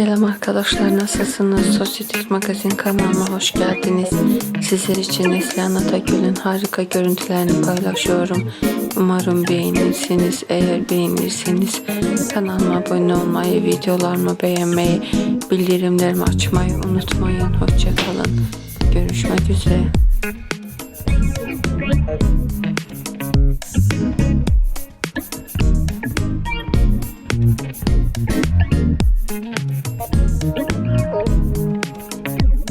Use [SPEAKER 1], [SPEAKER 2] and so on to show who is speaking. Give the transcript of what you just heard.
[SPEAKER 1] Selam arkadaşlar nasılsınız? Sosyetik Magazin kanalıma hoş geldiniz. Sizler için Neslihan Atagül'ün harika görüntülerini paylaşıyorum. Umarım beğenirsiniz. Eğer beğenirseniz kanalıma abone olmayı, videolarımı beğenmeyi, bildirimlerimi açmayı unutmayın. Hoşçakalın. Görüşmek üzere.